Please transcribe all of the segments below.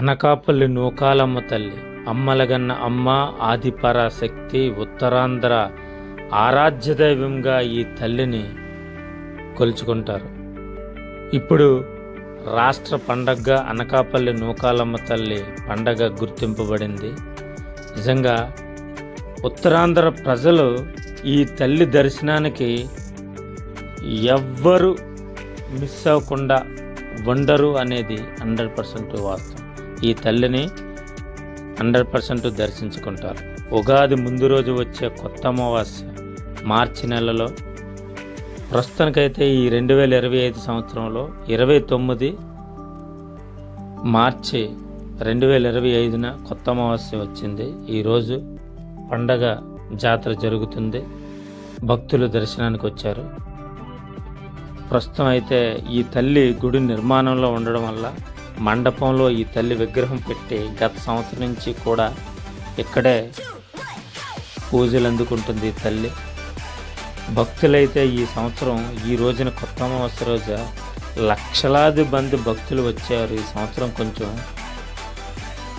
అనకాపల్లి నూకాలమ్మ తల్లి అమ్మలగన్న అమ్మ ఆదిపరాశక్తి ఉత్తరాంధ్ర ఆరాధ్య దైవంగా ఈ తల్లిని కొలుచుకుంటారు. ఇప్పుడు రాష్ట్ర పండగగా అనకాపల్లి నూకాలమ్మ తల్లి పండగ గుర్తింపబడింది. నిజంగా ఉత్తరాంధ్ర ప్రజలు ఈ తల్లి దర్శనానికి ఎవ్వరు మిస్ అవ్వకుండా ఉండరు అనేది హండ్రెడ్ పర్సెంట్ వాస్తవం. ఈ తల్లిని హండ్రెడ్ పర్సెంట్ దర్శించుకుంటారు. ఉగాది ముందు రోజు వచ్చే కొత్త అమావాస్య మార్చి నెలలో. ప్రస్తుతానికైతే ఈ రెండు వేల ఇరవై ఐదు సంవత్సరంలో ఇరవై తొమ్మిది మార్చి రెండు వేల ఇరవై ఐదున కొత్త అమావాస్య వచ్చింది. ఈరోజు పండగ జాతర జరుగుతుంది. భక్తులు దర్శనానికి వచ్చారు. ప్రస్తుతం అయితే ఈ తల్లి గుడి నిర్మాణంలో ఉండడం వల్ల మండపంలో ఈ తల్లి విగ్రహం పెట్టి గత సంవత్సరం నుంచి కూడా ఇక్కడే పూజలు అందుకుంటుంది ఈ తల్లి. భక్తులైతే ఈ సంవత్సరం ఈ రోజున కొత్త అమావాస్య రోజు లక్షలాది మంది భక్తులు వచ్చారు. ఈ సంవత్సరం కొంచెం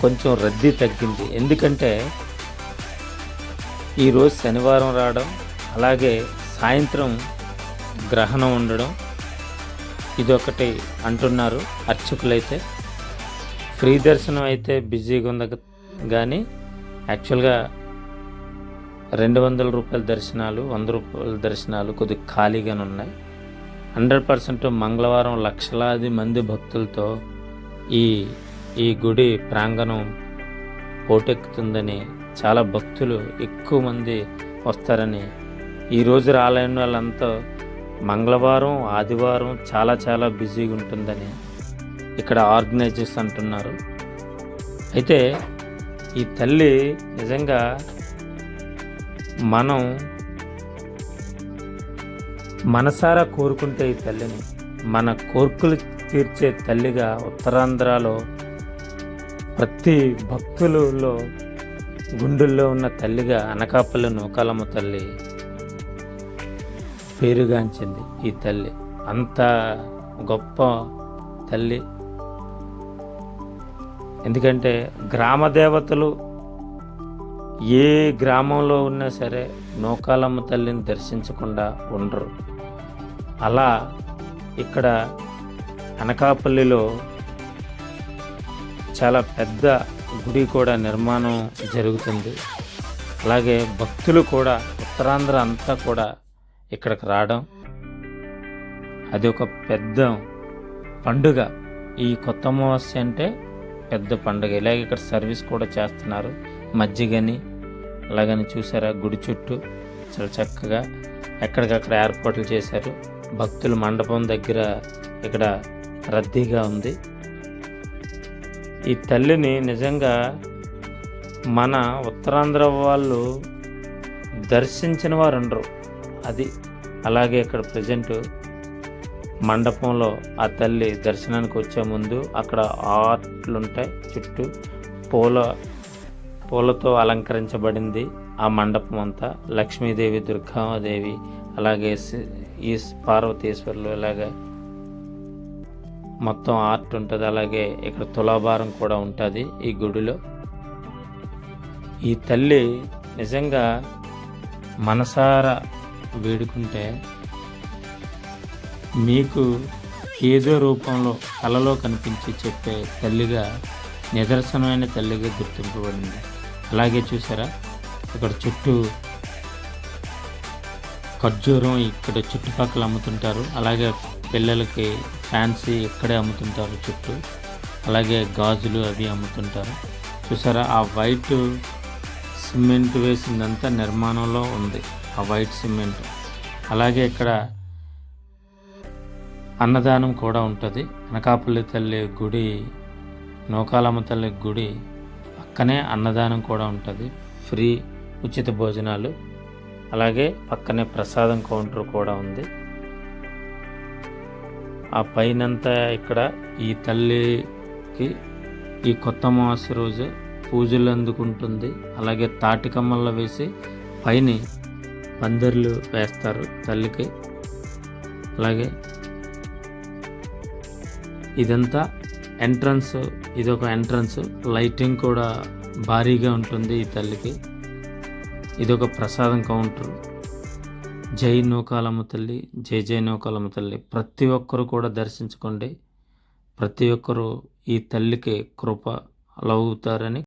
కొంచెం రద్దీ తగ్గింది. ఎందుకంటే ఈరోజు శనివారం రావడం అలాగే సాయంత్రం గ్రహణం ఉండడం ఇదొకటి అంటున్నారు అర్చకులైతే. ఫ్రీ దర్శనం అయితే బిజీగా ఉంది కానీ యాక్చువల్గా రెండు వందల రూపాయల దర్శనాలు వంద రూపాయల దర్శనాలు కొద్దిగా ఖాళీగానే ఉన్నాయి. హండ్రెడ్ పర్సెంట్ మంగళవారం లక్షలాది మంది భక్తులతో ఈ ఈ గుడి ప్రాంగణం పోటెక్కుతుందని చాలా భక్తులు ఎక్కువ మంది వస్తారని ఈరోజు రాలేని వాళ్ళంతా మంగళవారం ఆదివారం చాలా చాలా బిజీగా ఉంటుందని ఇక్కడ ఆర్గనైజర్స్ అంటున్నారు. అయితే ఈ తల్లి నిజంగా మనం మనసారా కోరుకుంటే ఈ తల్లిని మన కోర్కులు తీర్చే తల్లిగా ఉత్తరాంధ్రలో ప్రతి భక్తులలో గుండెల్లో ఉన్న తల్లిగా అనకాపల్లి నూకాలమ్మ తల్లి పేరుగాంచింది ఈ తల్లి. అంత గొప్ప తల్లి. ఎందుకంటే గ్రామ దేవతలు ఏ గ్రామంలో ఉన్నా సరే నూకాలమ్మ తల్లిని దర్శించకుండా ఉండరు. అలా ఇక్కడ అనకాపల్లిలో చాలా పెద్ద గుడి కూడా నిర్మాణం జరుగుతుంది. అలాగే భక్తులు కూడా ఉత్తరాంధ్ర అంతా కూడా ఇక్కడికి రావడం అది ఒక పెద్ద పండుగ. ఈ కొత్త అమావాస్య అంటే పెద్ద పండుగ. ఇలాగే ఇక్కడ సర్వీస్ కూడా చేస్తున్నారు. మజ్జిగని అలాగని చూసారా? గుడి చుట్టూ చాలా చక్కగా ఎక్కడికక్కడ ఏర్పాట్లు చేశారు. భక్తుల మండపం దగ్గర ఇక్కడ రద్దీగా ఉంది. ఈ తల్లిని నిజంగా మన ఉత్తరాంధ్ర వాళ్ళు దర్శించిన వారు ఉండరు. అది అలాగే ఇక్కడ ప్రజెంట్ మండపంలో ఆ తల్లి దర్శనానికి వచ్చే ముందు అక్కడ ఆర్ట్లు ఉంటాయి చుట్టూ పూల పూలతో అలంకరించబడింది ఆ మండపం అంతా. లక్ష్మీదేవి దుర్గాదేవి అలాగే ఈ పార్వతీశ్వరులు ఇలాగే మొత్తం ఆర్ట్ ఉంటుంది. అలాగే ఇక్కడ తులాభారం కూడా ఉంటుంది ఈ గుడిలో. ఈ తల్లి నిజంగా మనసారా వేడుకుంటే మీకు ఏదో రూపంలో కలలో కనిపించి చెప్పే తల్లిగా నిదర్శనమైన తల్లిగా గుర్తింపబడింది. అలాగే చూసారా? ఇక్కడ చుట్టూ ఖర్జూరం ఇక్కడ చుట్టుపక్కల అమ్ముతుంటారు. అలాగే పిల్లలకి ఫ్యాన్సీ ఇక్కడే అమ్ముతుంటారు చుట్టూ. అలాగే గాజులు అవి అమ్ముతుంటారు. చూసారా? ఆ వైట్ సిమెంట్ వేసిందంతా నిర్మాణంలో ఉంది. ఆ వైట్ సిమెంట్. అలాగే ఇక్కడ అన్నదానం కూడా ఉంటుంది. అనకాపల్లి తల్లి గుడి నూకాలమ్మ తల్లి గుడి పక్కనే అన్నదానం కూడా ఉంటుంది. ఫ్రీ ఉచిత భోజనాలు. అలాగే పక్కనే ప్రసాదం కౌంటర్ కూడా ఉంది. ఆ పైనంతా ఇక్కడ ఈ తల్లికి ఈ కొత్త అమావాస్య రోజు పూజలు అందుకుంటుంది. అలాగే తాటికమ్మల్లో వేసి పైన పందిర్లు వేస్తారు తల్లికి. అలాగే ఇదంతా ఎంట్రన్స్ ఇది ఒక ఎంట్రన్స్. లైటింగ్ కూడా భారీగా ఉంటుంది ఈ తల్లికి. ఇది ఒక ప్రసాదం కౌంటర్. జై నూకాలమ్మ తల్లి జై జై నూకాలమ్మ తల్లి. ప్రతి ఒక్కరు కూడా దర్శించుకోండి. ప్రతి ఒక్కరూ ఈ తల్లికి కృప లవుతారని